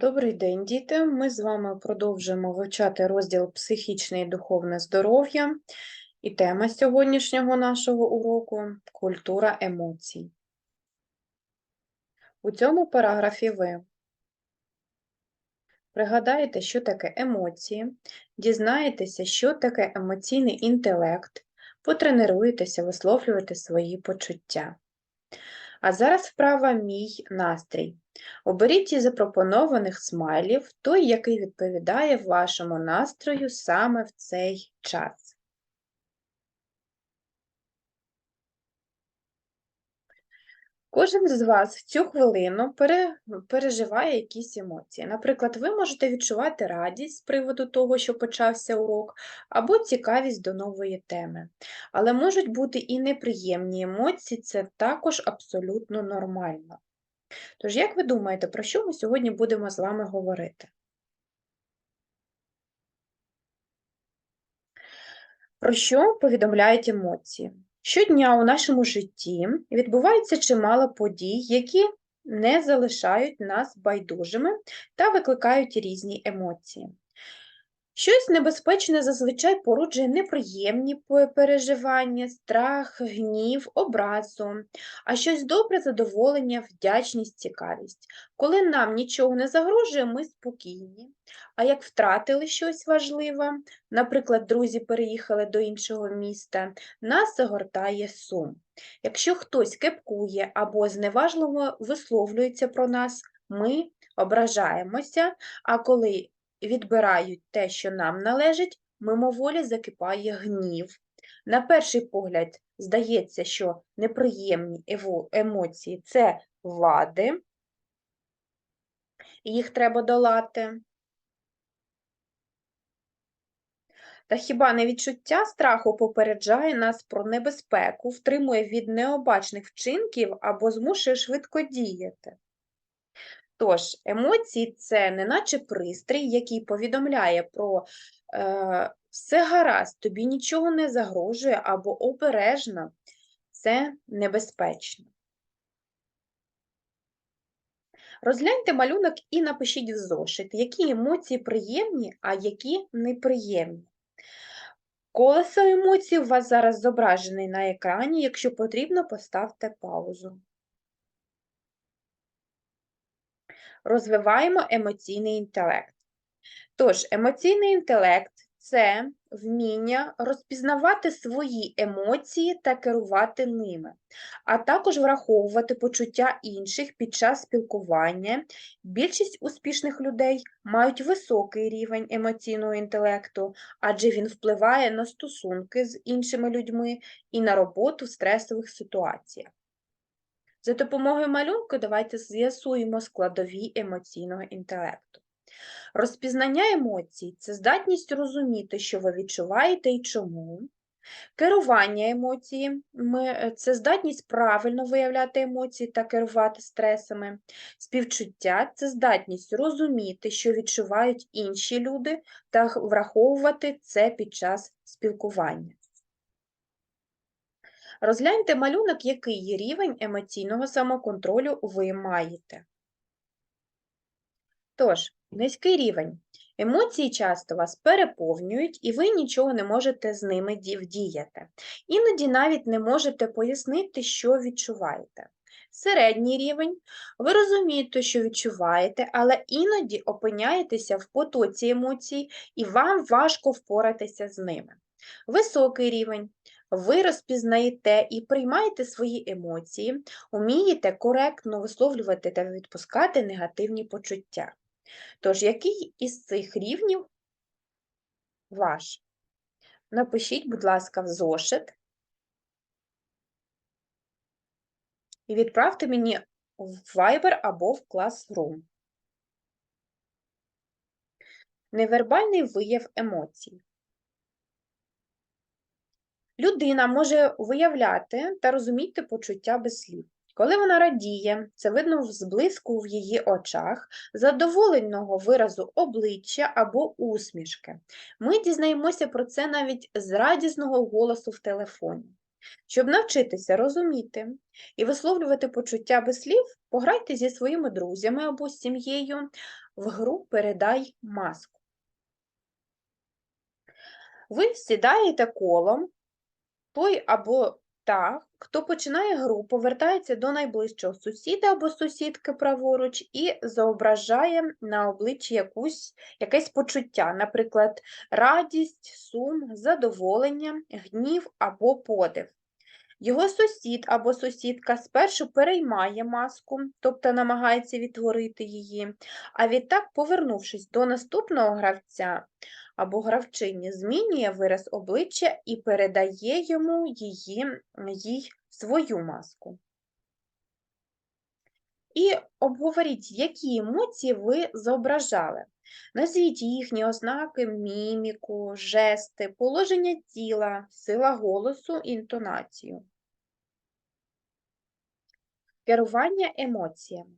Добрий день, діти! Ми з вами продовжуємо вивчати розділ психічне і духовне здоров'я. І тема сьогоднішнього нашого уроку культура емоцій. У цьому параграфі ви пригадаєте, що таке емоції, дізнаєтеся, що таке емоційний інтелект, потренуєтеся висловлювати свої почуття. А зараз вправа мій настрій. Оберіть із запропонованих смайлів той, який відповідає вашому настрою саме в цей час. Кожен з вас в цю хвилину переживає якісь емоції. Наприклад, ви можете відчувати радість з приводу того, що почався урок, або цікавість до нової теми. Але можуть бути і неприємні емоції, це також абсолютно нормально. Тож, як ви думаєте, про що ми сьогодні будемо з вами говорити? Про що повідомляють емоції? Щодня у нашому житті відбувається чимало подій, які не залишають нас байдужими та викликають різні емоції. Щось небезпечне зазвичай породжує неприємні переживання, страх, гнів, образу, а щось добре задоволення, вдячність, цікавість. Коли нам нічого не загрожує, ми спокійні. А як втратили щось важливе, наприклад, друзі переїхали до іншого міста, нас загортає сум. Якщо хтось кепкує або зневажливо висловлюється про нас, ми ображаємося, а коли відбирають те, що нам належить, мимоволі закипає гнів. На перший погляд, здається, що неприємні емоції це влади, їх треба долати. Та хіба не відчуття страху попереджає нас про небезпеку, втримує від необачних вчинків або змушує швидко діяти? Тож, емоції це неначе пристрій, який повідомляє про е, все гаразд, тобі нічого не загрожує або обережно, це небезпечно. Розгляньте малюнок і напишіть в зошит, які емоції приємні, а які неприємні. Колесо емоцій у вас зараз зображений на екрані, якщо потрібно, поставте паузу. Розвиваємо емоційний інтелект. Тож, емоційний інтелект це вміння розпізнавати свої емоції та керувати ними, а також враховувати почуття інших під час спілкування. Більшість успішних людей мають високий рівень емоційного інтелекту, адже він впливає на стосунки з іншими людьми і на роботу в стресових ситуаціях. За допомогою малюнку давайте з'ясуємо складові емоційного інтелекту. Розпізнання емоцій це здатність розуміти, що ви відчуваєте і чому. Керування емоціями це здатність правильно виявляти емоції та керувати стресами. Співчуття це здатність розуміти, що відчувають інші люди, та враховувати це під час спілкування. Розгляньте малюнок, який рівень емоційного самоконтролю ви маєте. Тож, низький рівень. Емоції часто вас переповнюють, і ви нічого не можете з ними вдіяти. Іноді навіть не можете пояснити, що відчуваєте. Середній рівень, ви розумієте, що відчуваєте, але іноді опиняєтеся в потоці емоцій, і вам важко впоратися з ними. Високий рівень. Ви розпізнаєте і приймаєте свої емоції, умієте коректно висловлювати та відпускати негативні почуття. Тож, який із цих рівнів ваш? Напишіть, будь ласка, в зошит і відправте мені в Viber або в Classroom. Невербальний вияв емоцій. Людина може виявляти та розуміти почуття без слів. Коли вона радіє, це видно в зблиску в її очах, задоволеного виразу обличчя або усмішки. Ми дізнаємося про це навіть з радісного голосу в телефоні. Щоб навчитися розуміти і висловлювати почуття без слів, пограйте зі своїми друзями або з сім'єю в гру Передай маску. Ви сідаєте колом, той або та, хто починає гру, повертається до найближчого сусіда або сусідки праворуч і зображає на обличчі якусь, якесь почуття, наприклад, радість, сум, задоволення, гнів або подив. Його сусід або сусідка спершу переймає маску, тобто намагається відтворити її, а відтак, повернувшись до наступного гравця або гравчині, змінює вираз обличчя і передає йому її, їй свою маску. І обговоріть, які емоції ви зображали. Назвіть їхні ознаки, міміку, жести, положення тіла, сила голосу, інтонацію. Керування емоціями.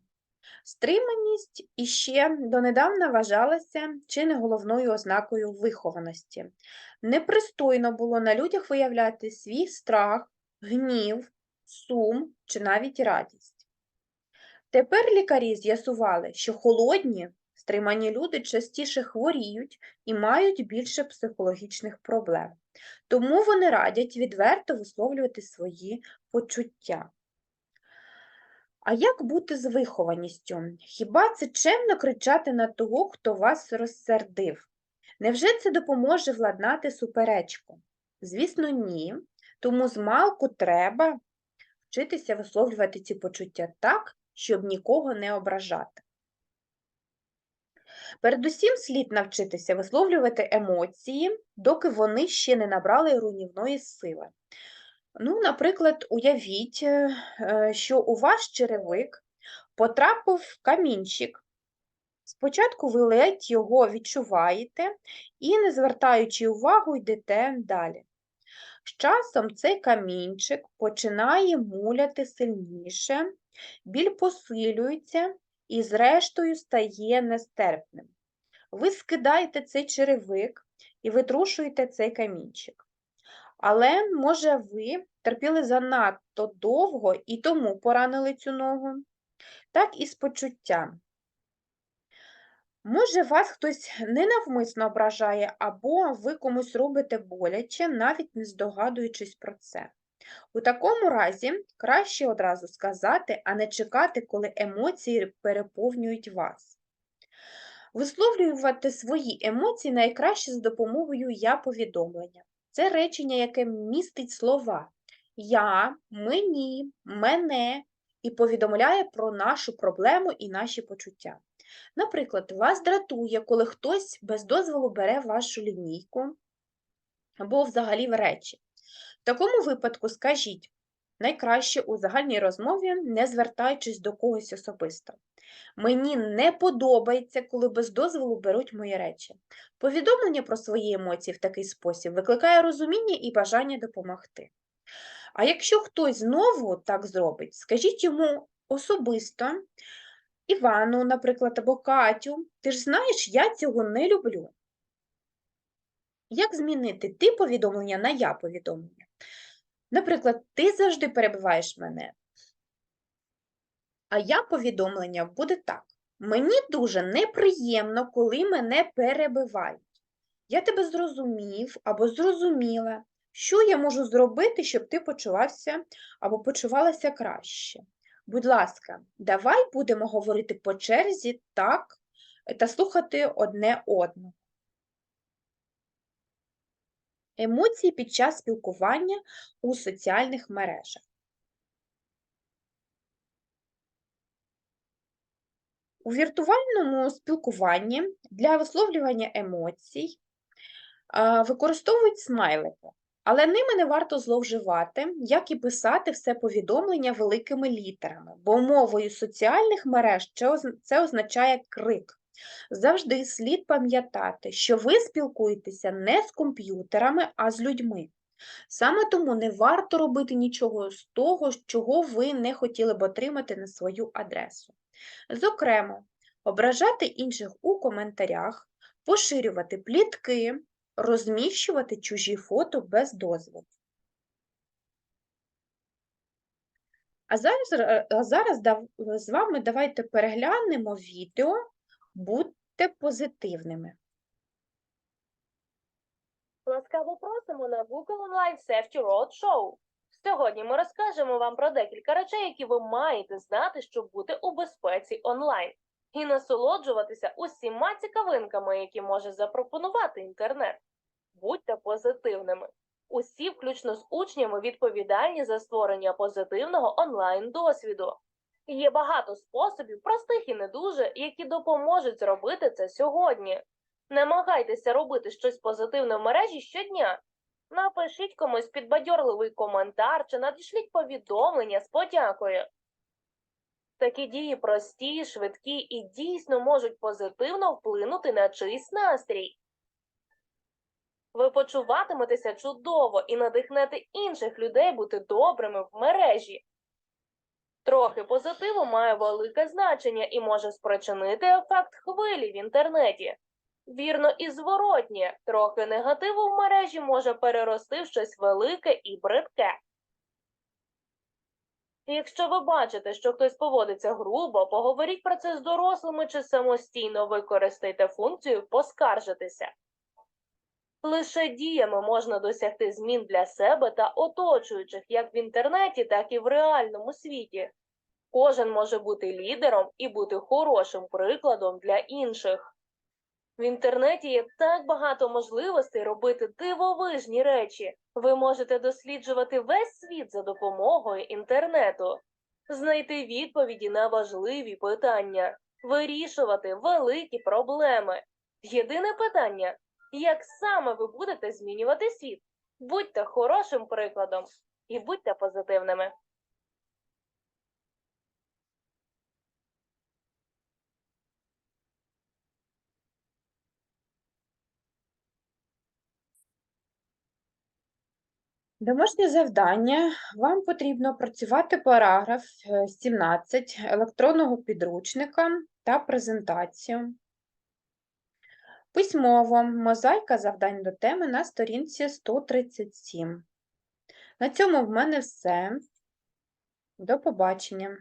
Стриманість іще донедавна вважалася чи не головною ознакою вихованості. Непристойно було на людях виявляти свій страх, гнів, сум чи навіть радість. Тепер лікарі з'ясували, що холодні, стримані люди частіше хворіють і мають більше психологічних проблем, тому вони радять відверто висловлювати свої почуття. А як бути з вихованістю? Хіба це чемно кричати на того, хто вас розсердив? Невже це допоможе владнати суперечку? Звісно, ні. Тому змалку треба вчитися висловлювати ці почуття так, щоб нікого не ображати. Передусім слід навчитися висловлювати емоції, доки вони ще не набрали руйнівної сили. Ну, наприклад, уявіть, е, що у ваш черевик потрапив камінчик. Спочатку ви ледь його відчуваєте і, не звертаючи увагу, йдете далі. З часом цей камінчик починає муляти сильніше, біль посилюється і, зрештою, стає нестерпним. Ви скидаєте цей черевик і витрушуєте цей камінчик. Але, може, ви терпіли занадто довго і тому поранили цю ногу, так і з почуттям. Може, вас хтось ненавмисно ображає, або ви комусь робите боляче, навіть не здогадуючись про це. У такому разі краще одразу сказати, а не чекати, коли емоції переповнюють вас. Висловлювати свої емоції найкраще за допомогою я-повідомлення. Це речення, яке містить слова я, мені, мене і повідомляє про нашу проблему і наші почуття. Наприклад, вас дратує, коли хтось без дозволу бере вашу лінійку або взагалі в речі. В такому випадку скажіть найкраще у загальній розмові, не звертаючись до когось особисто. Мені не подобається, коли без дозволу беруть мої речі. Повідомлення про свої емоції в такий спосіб викликає розуміння і бажання допомогти. А якщо хтось знову так зробить, скажіть йому особисто, Івану, наприклад, або Катю, ти ж знаєш, я цього не люблю. Як змінити ти повідомлення на я повідомлення? Наприклад, ти завжди перебиваєш мене. А я повідомлення буде так. Мені дуже неприємно, коли мене перебивають. Я тебе зрозумів або зрозуміла, що я можу зробити, щоб ти почувався або почувалася краще. Будь ласка, давай будемо говорити по черзі так та слухати одне одного. Емоції під час спілкування у соціальних мережах. У віртуальному спілкуванні для висловлювання емоцій використовують смайлики, але ними не варто зловживати, як і писати все повідомлення великими літерами, бо мовою соціальних мереж це означає крик. Завжди слід пам'ятати, що ви спілкуєтеся не з комп'ютерами, а з людьми. Саме тому не варто робити нічого з того, чого ви не хотіли б отримати на свою адресу. Зокрема, ображати інших у коментарях, поширювати плітки, розміщувати чужі фото без дозволу. А зараз, а зараз з вами давайте переглянемо відео Будьте позитивними. Ласкаво просимо на Google Online Safety Road Show. Сьогодні ми розкажемо вам про декілька речей, які ви маєте знати, щоб бути у безпеці онлайн, і насолоджуватися усіма цікавинками, які може запропонувати інтернет. Будьте позитивними. Усі, включно з учнями, відповідальні за створення позитивного онлайн досвіду. Є багато способів, простих і не дуже, які допоможуть зробити це сьогодні. Намагайтеся робити щось позитивне в мережі щодня. Напишіть комусь підбадьорливий коментар чи надішліть повідомлення з подякою. Такі дії прості, швидкі і дійсно можуть позитивно вплинути на чийсь настрій. Ви почуватиметеся чудово і надихнете інших людей бути добрими в мережі. Трохи позитиву має велике значення і може спричинити ефект хвилі в інтернеті. Вірно і зворотнє, трохи негативу в мережі може перерости в щось велике і бридке. Якщо ви бачите, що хтось поводиться грубо, поговоріть про це з дорослими чи самостійно використайте функцію поскаржитися. Лише діями можна досягти змін для себе та оточуючих як в інтернеті, так і в реальному світі. Кожен може бути лідером і бути хорошим прикладом для інших. В інтернеті є так багато можливостей робити дивовижні речі. Ви можете досліджувати весь світ за допомогою інтернету, знайти відповіді на важливі питання, вирішувати великі проблеми. Єдине питання як саме ви будете змінювати світ? Будьте хорошим прикладом і будьте позитивними. Домашнє завдання. Вам потрібно працювати параграф е, 17 електронного підручника та презентацію. Письмово мозаїка завдань до теми на сторінці 137. На цьому в мене все. До побачення.